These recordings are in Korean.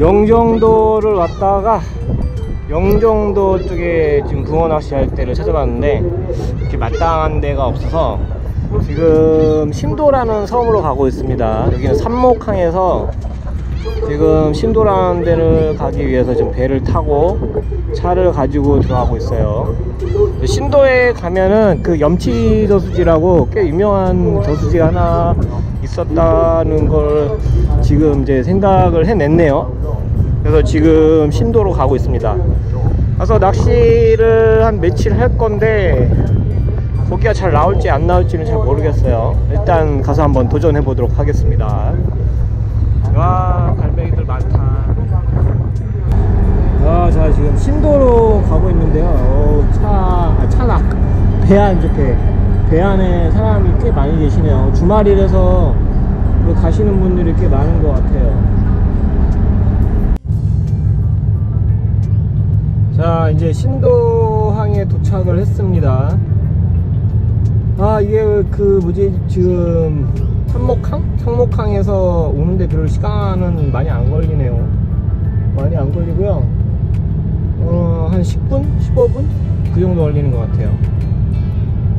영종도를 왔다가 영종도 쪽에 지금 붕어 낚시할 때를 찾아봤는데 이렇게 마땅한 데가 없어서 지금 심도라는 섬으로 가고 있습니다. 여기는 삼목항에서 지금 심도라는 데를 가기 위해서 지금 배를 타고 차를 가지고 들어가고 있어요. 신도에 가면은 그 염치 저수지라고 꽤 유명한 저수지가 하나 있었다는 걸 지금 이제 생각을 해냈네요. 그래서 지금 신도로 가고 있습니다. 가서 낚시를 한 며칠 할 건데 고기가 잘 나올지 안 나올지는 잘 모르겠어요. 일단 가서 한번 도전해 보도록 하겠습니다. 와 갈매기들 많다. 아, 자 지금 신도로 가고 있는데요. 어, 차, 아, 차나 배안 좋게 배 안에 사람이 꽤 많이 계시네요. 주말이라서 그 가시는 분들이 꽤 많은 것 같아요. 자 이제 신도항에 도착을 했습니다. 아 이게 그 뭐지 지금 삼목항? 청목항에서 오는데 별로 시간은 많이 안 걸리네요. 많이 안 걸리고요. 어, 한 10분? 15분? 그 정도 걸리는 것 같아요.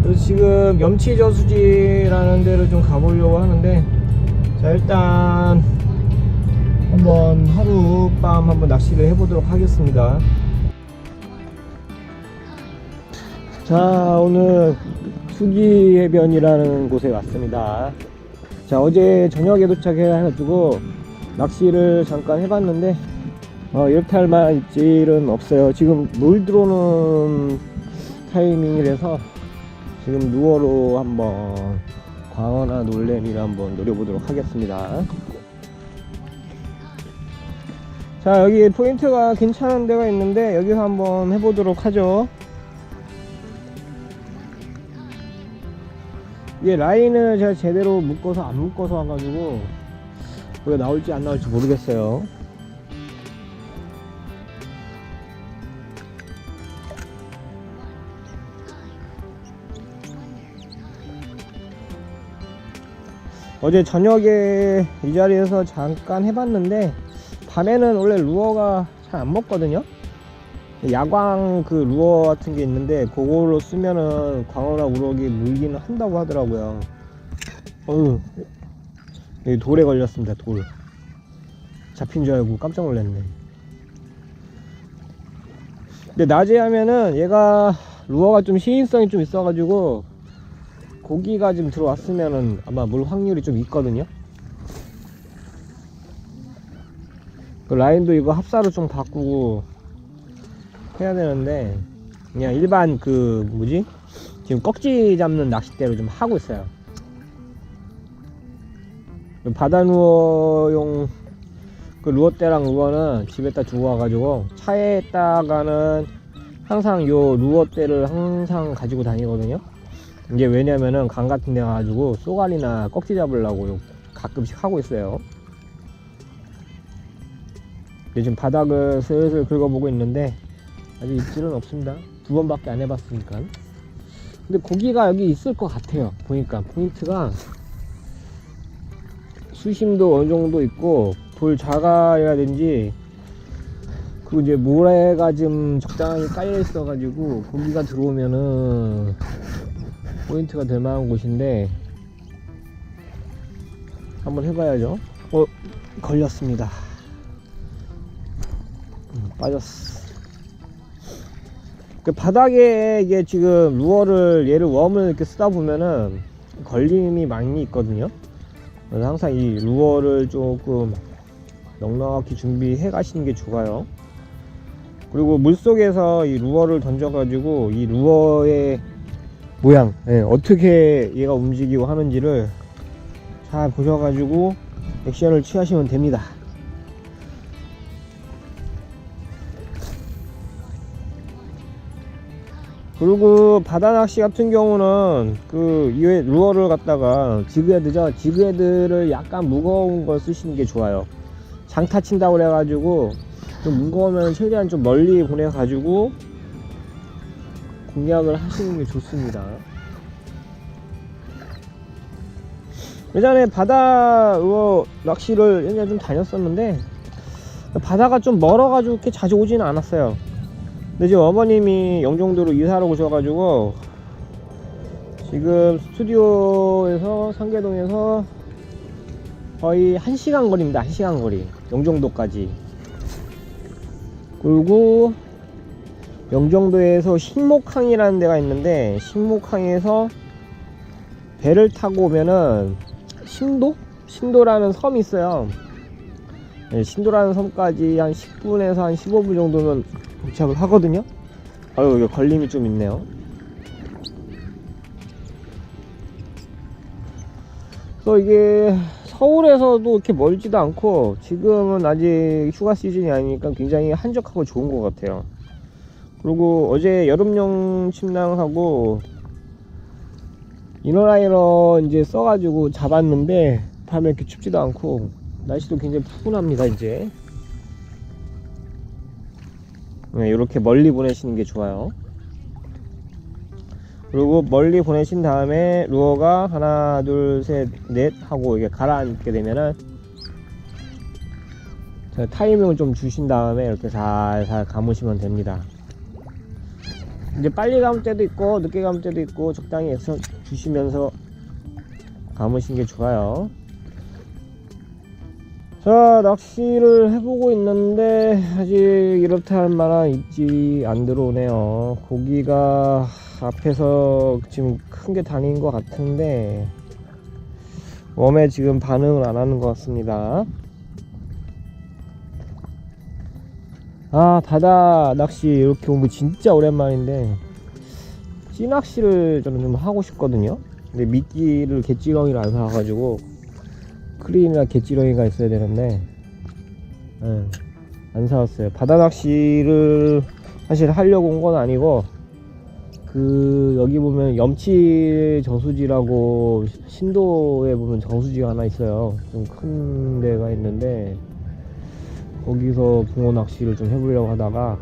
그래서 지금 염치저수지라는 데를 좀 가보려고 하는데, 자, 일단, 한번 하룻밤 한번 낚시를 해보도록 하겠습니다. 자, 오늘 수기해변이라는 곳에 왔습니다. 자, 어제 저녁에 도착해가지고 낚시를 잠깐 해봤는데, 어, 만한 입질은 없어요. 지금 물 들어오는 타이밍이라서 지금 누어로 한번 광어나 놀래미를 한번 노려보도록 하겠습니다. 자, 여기 포인트가 괜찮은 데가 있는데 여기서 한번 해보도록 하죠. 이게 라인을 제가 제대로 묶어서 안 묶어서 와가지고 그게 나올지 안 나올지 모르겠어요. 어제 저녁에 이 자리에서 잠깐 해봤는데 밤에는 원래 루어가 잘 안 먹거든요 야광 그 루어 같은 게 있는데 그걸로 쓰면은 광어나 우럭이 물기는 한다고 하더라고요. 어휴. 여기 돌에 걸렸습니다 돌. 잡힌 줄 알고 깜짝 놀랐네. 근데 낮에 하면은 얘가 루어가 좀 시인성이 좀 있어가지고 고기가 지금 들어왔으면은 아마 물 확률이 좀 있거든요. 그 라인도 이거 합사로 좀 바꾸고 해야 되는데 그냥 일반 그 뭐지 지금 꺽지 잡는 낚싯대로 좀 하고 있어요. 그 바다 루어용 그 루어대랑 루어는 집에다 두고 와가지고 차에다가는 항상 요 루어대를 항상 가지고 다니거든요. 이게 왜냐면은 강 같은 데 가가지고 쏘가리나 꺽지 잡으려고 가끔씩 하고 있어요. 요즘 바닥을 슬슬 긁어보고 있는데 아직 입질은 없습니다. 두 번밖에 안 해봤으니까. 근데 고기가 여기 있을 것 같아요. 보니까 포인트가 수심도 어느 정도 있고 돌 작아야 된지 그리고 이제 모래가 좀 적당히 깔려 있어 가지고 고기가 들어오면은 포인트가 될 만한 곳인데 한번 해봐야죠 어 걸렸습니다 음, 빠졌어 그 바닥에 이게 지금 루어를 얘를 웜을 이렇게 쓰다 보면은 걸림이 많이 있거든요. 그래서 항상 이 루어를 조금 넉넉히 준비해 가시는 게 좋아요. 그리고 물 속에서 이 루어를 던져 가지고 이 루어의 모양 예, 어떻게 얘가 움직이고 하는지를 잘 보셔가지고 액션을 취하시면 됩니다 그리고 바다 낚시 같은 경우는 그 루어를 갖다가 지그헤드죠 지그헤드를 약간 무거운 걸 쓰시는 게 좋아요 장타 친다고 그래 가지고 좀 무거우면 최대한 좀 멀리 보내 가지고 공략을 하시는 게 좋습니다. 예전에 바다 어, 낚시를 예전에 좀 다녔었는데 바다가 좀 멀어 가지고 이렇게 자주 오지는 않았어요. 근데 지금 어머님이 영종도로 이사를 오셔가지고 지금 스튜디오에서 상계동에서 거의 1시간 거리입니다. 1시간 거리. 영종도까지. 그리고 영종도에서 신목항이라는 데가 있는데 신목항에서 배를 타고 오면은 신도? 신도라는 섬이 있어요. 네, 신도라는 섬까지 한 10분에서 한 15분 정도면 도착을 하거든요. 아유, 여기 걸림이 좀 있네요. 그래서 이게 서울에서도 이렇게 멀지도 않고 지금은 아직 휴가 시즌이 아니니까 굉장히 한적하고 좋은 것 같아요. 그리고 어제 여름용 침낭하고 이너라이너 이제 써가지고 잡았는데 밤에 이렇게 춥지도 않고 날씨도 굉장히 푸근합니다 이제 네, 이렇게 멀리 보내시는 게 좋아요. 그리고 멀리 보내신 다음에 루어가 하나 둘 셋 넷 하고 이게 가라앉게 되면은 자, 타이밍을 좀 주신 다음에 이렇게 살살 감으시면 됩니다. 이제 빨리 감을 때도 있고 늦게 감을 때도 있고 적당히 해서 주시면서 감으신 게 좋아요 자 낚시를 해보고 있는데 아직 이렇다 할 만한 입질이 안 들어오네요. 고기가 앞에서 지금 큰 게 다닌 것 같은데 웜에 지금 반응을 안 하는 것 같습니다. 아 바다 낚시 이렇게 온거 진짜 오랜만인데 찌낚시를 저는 좀 하고 싶거든요. 근데 미끼를 개찌렁이를 안 사가지고 크림이나 개찌렁이가 있어야 되는데 예, 안 사왔어요. 바다 낚시를 사실 하려고 온 건 아니고 그 여기 보면 염치 저수지라고 신도에 보면 저수지가 하나 있어요. 좀 큰 데가 있는데 거기서 붕어 낚시를 좀 해보려고 하다가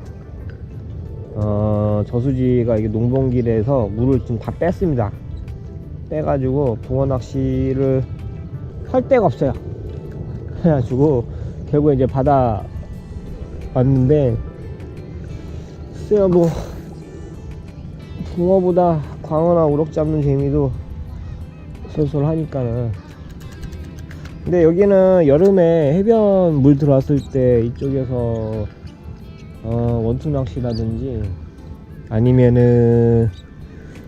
어, 저수지가 이게 농번길에서 물을 좀 다 뺐습니다. 빼가지고 붕어 낚시를 할 데가 없어요. 그래가지고 결국에 이제 바다 왔는데 글쎄요 뭐 붕어보다 광어나 우럭 잡는 재미도 쏠쏠하니까는. 근데 여기는 여름에 해변 물 들어왔을 때 이쪽에서 어, 원투 낚시라든지 아니면은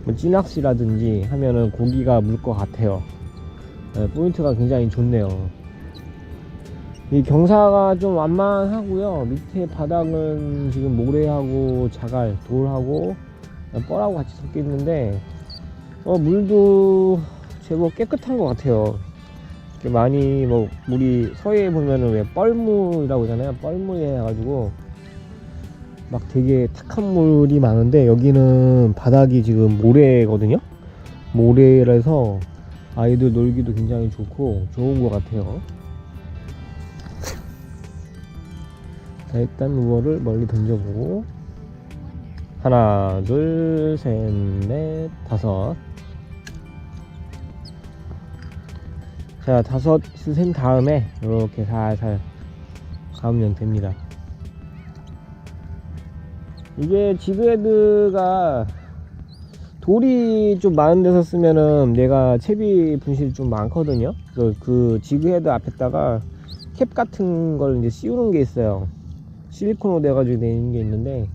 뭐 찌낚시라든지 하면은 고기가 물 것 같아요 네, 포인트가 굉장히 좋네요. 이 경사가 좀 완만하고요. 밑에 바닥은 지금 모래하고 자갈 돌하고 뻘하고 같이 섞여 있는데 어, 물도 제법 깨끗한 것 같아요. 이렇게 많이 뭐 물이 서해에 보면은 왜 뻘물이라고 하잖아요. 뻘물이 해가지고 막 되게 탁한 물이 많은데 여기는 바닥이 지금 모래거든요. 모래라서 아이들 놀기도 굉장히 좋고 좋은 것 같아요. 자 일단 루어를 멀리 던져보고. 하나 둘 셋 넷 다섯. 자 다섯 스센 다음에 이렇게 살살 감으면 됩니다. 이게 지그헤드가 돌이 좀 많은 데서 쓰면은 내가 채비 분실이 좀 많거든요. 그래서 그 지그헤드 앞에다가 캡 같은 걸 이제 씌우는 게 있어요. 실리콘으로 돼 가지고 되는 게 있는데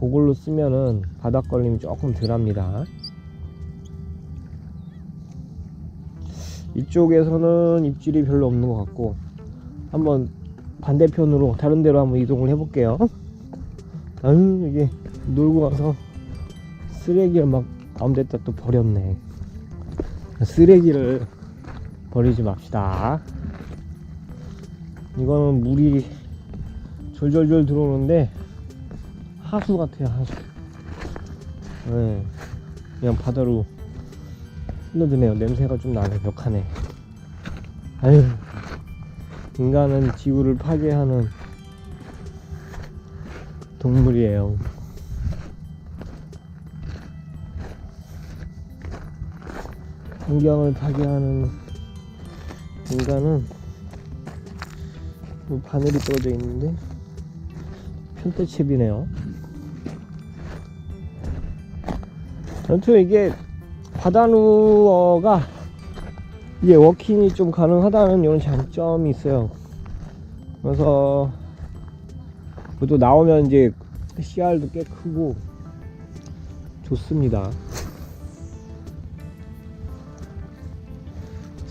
그걸로 쓰면은 바닥 걸림이 조금 덜 합니다. 이쪽에서는 입질이 별로 없는 것 같고 한번 반대편으로 다른 데로 한번 이동을 해 볼게요. 아유 이게 놀고 와서 쓰레기를 막 가운데다 또 버렸네. 쓰레기를 버리지 맙시다. 이거는 물이 졸졸졸 들어오는데 하수 같아요 하수. 네, 그냥 바다로 흘러드네요. 냄새가 좀 나네 멱하네. 아유 인간은 지구를 파괴하는 동물이에요 환경을 파괴하는 인간은 뭐 바늘이 떨어져 있는데 편대칩이네요. 아무튼 이게 바다루어가 이게 워킹이 좀 가능하다는 이런 장점이 있어요. 그래서 또 나오면 이제 CR도 꽤 크고 좋습니다.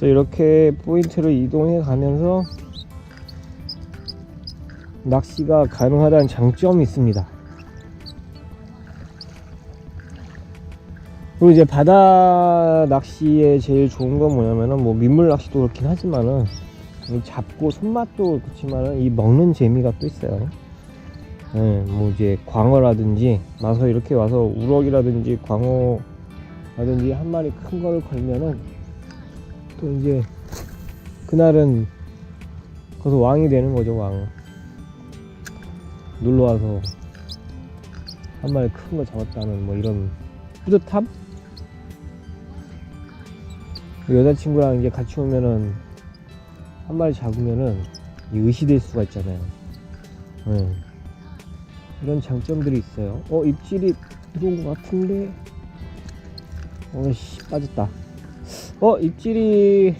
그래서 이렇게 포인트를 이동해 가면서 낚시가 가능하다는 장점이 있습니다. 그리고 이제 바다 낚시에 제일 좋은 건 뭐냐면은 뭐 민물 낚시도 그렇긴 하지만은 이 잡고 손맛도 그렇지만은 이 먹는 재미가 또 있어요. 예, 뭐 이제 광어라든지 와서 이렇게 와서 우럭이라든지 광어라든지 한 마리 큰 거를 걸면은 또 이제 그날은 거기서 왕이 되는 거죠 왕. 놀러 와서 한 마리 큰 거 잡았다는 뭐 이런 뿌듯함? 여자친구랑 이제 같이 오면은 한 마리 잡으면은 이 의시될 수가 있잖아요. 예. 이런 장점들이 있어요. 어 입질이 들어온 것 같은데, 어씨 빠졌다. 어 입질이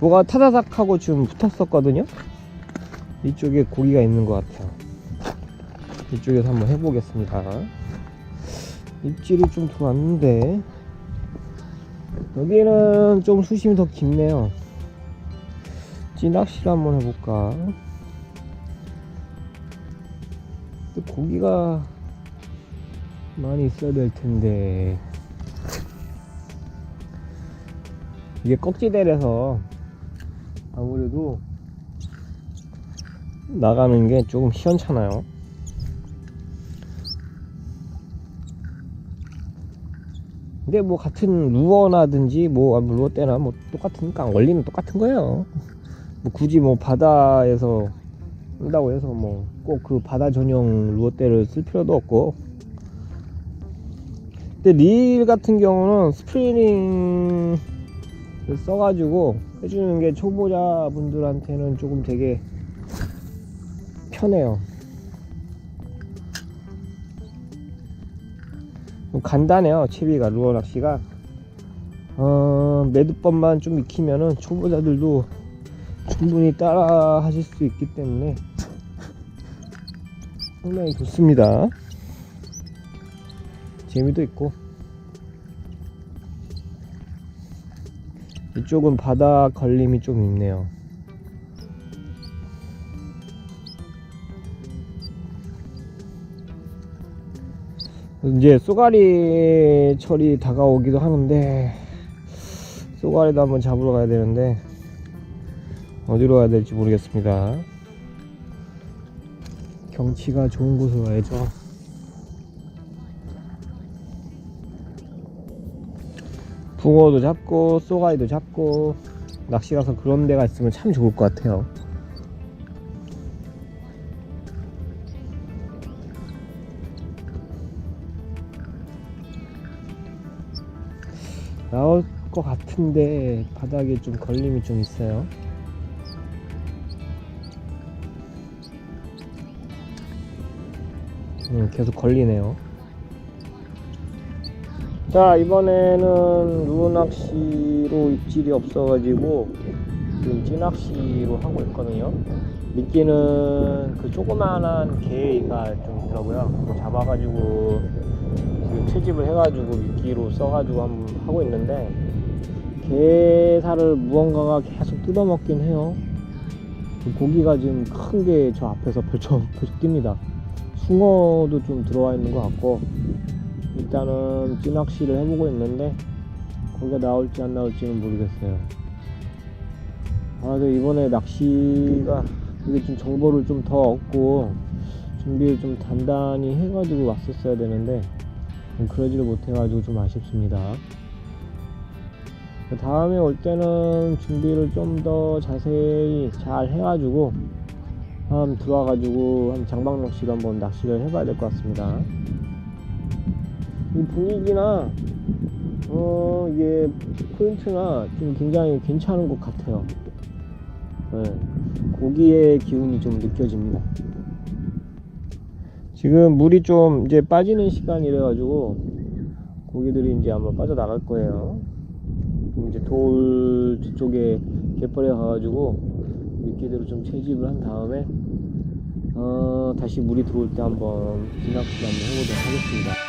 뭐가 타다닥 하고 좀 붙었었거든요. 이쪽에 고기가 있는 것 같아요. 이쪽에서 한번 해보겠습니다. 입질이 좀 들어왔는데 여기는 좀 수심이 더 깊네요. 찌낚시를 한번 해볼까? 고기가 많이 있어야 될 텐데 이게 꺽지대라서 아무래도 나가는 게 조금 시원찮아요. 근데 뭐 같은 루어나든지 뭐 아, 루어 때나 뭐 똑같으니까 원리는 똑같은 거예요. 뭐 굳이 뭐 바다에서 쓴다고 해서 뭐 꼭 그 바다 전용 루어 때를 쓸 필요도 없고. 근데 릴 같은 경우는 스프리닝을 써가지고 해주는 게 초보자 분들한테는 조금 되게 편해요. 좀 간단해요. 채비가 루어 낚시가 어, 매듭법만 좀 익히면은 초보자들도 충분히 따라 하실 수 있기 때문에 상당히 좋습니다. 재미도 있고 이쪽은 바다 걸림이 좀 있네요. 이제 쏘가리 철이 다가오기도 하는데 쏘가리도 한번 잡으러 가야 되는데 어디로 가야 될지 모르겠습니다. 경치가 좋은 곳으로 가야죠. 붕어도 잡고 쏘가리도 잡고 낚시 가서 그런 데가 있으면 참 좋을 것 같아요. 나올 것 같은데 바닥에 좀 걸림이 좀 있어요. 음, 계속 걸리네요. 자 이번에는 루낚시로 입질이 없어가지고 지금 찌낚시로 하고 있거든요. 미끼는 그 조그만한 개가 좀 있더라고요. 잡아가지고 지금 채집을 해가지고 미끼로 써가지고 한번 하고 있는데 게살을 무언가가 계속 뜯어먹긴 해요. 그 고기가 지금 큰 게 저 앞에서 벌쩍 뜁니다. 숭어도 좀 들어와 있는 것 같고 일단은 찌낚시를 해보고 있는데 고기가 나올지 안 나올지는 모르겠어요. 아, 근데 이번에 낚시가 이게 좀 정보를 좀 더 얻고 준비를 좀 단단히 해가지고 왔었어야 되는데 좀 그러지를 못해가지고 좀 아쉽습니다. 다음에 올 때는 준비를 좀 더 자세히 잘 해가지고 한번 들어와가지고 한 장박 낚시를 한번 낚시를 해봐야 될 것 같습니다. 이 분위기나 어 이게 포인트나 좀 굉장히 괜찮은 것 같아요. 네. 고기의 기운이 좀 느껴집니다. 지금 물이 좀 이제 빠지는 시간이래 가지고 고기들이 이제 아마 빠져나갈 거예요. 이제 돌 뒤쪽에 갯벌에 가가지고 미끼들을 좀 채집을 한 다음에 어, 다시 물이 들어올 때 한번 비낚시 한번 해보도록 하겠습니다.